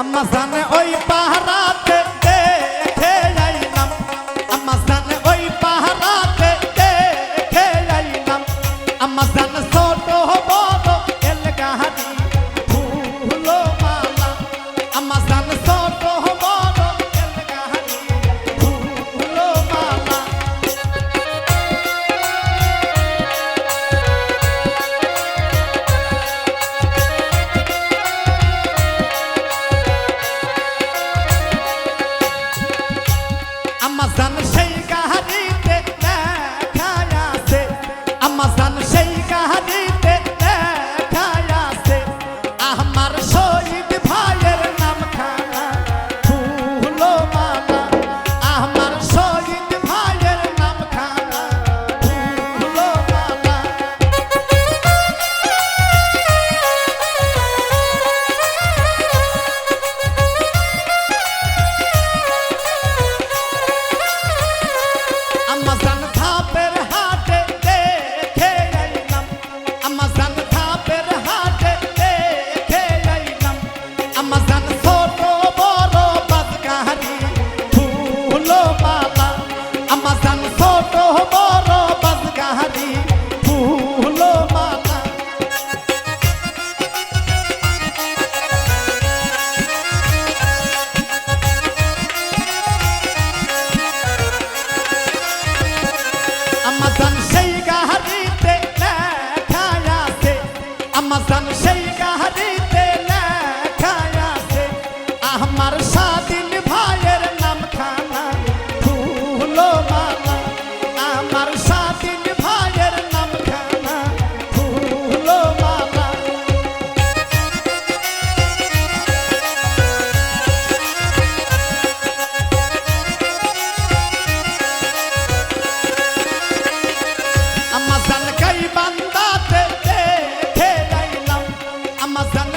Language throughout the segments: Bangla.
আম্মা জানে ওই পাহারাতে দেখে আইলাম। আম্মা জানে ওই পাহারাতে দেখে আইলাম। আম্মা জানে গাহারিতে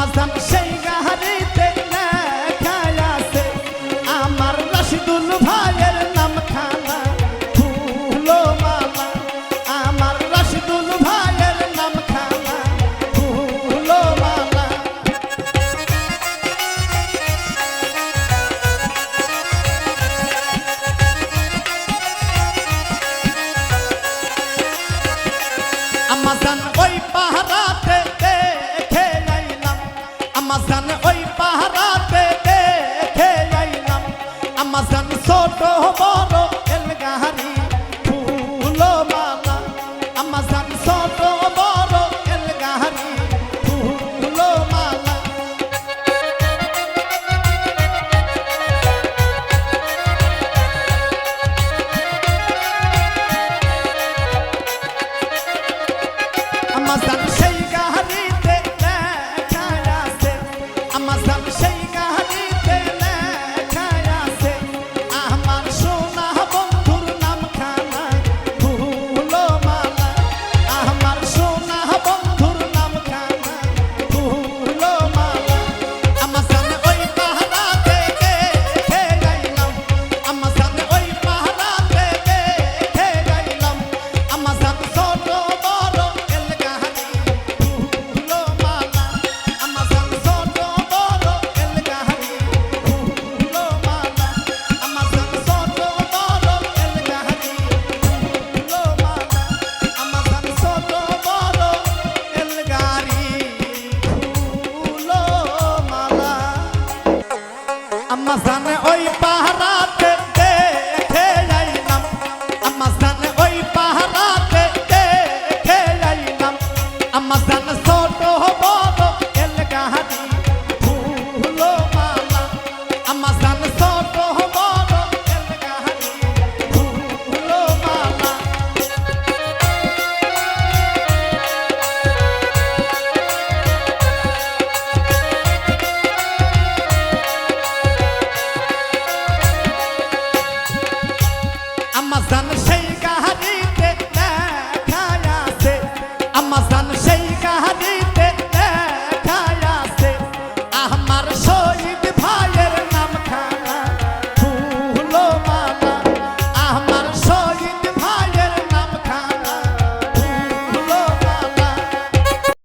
নামাজ দাম সেই মাঝখানে ওই পাহারা I must not be ashamed. কাহারি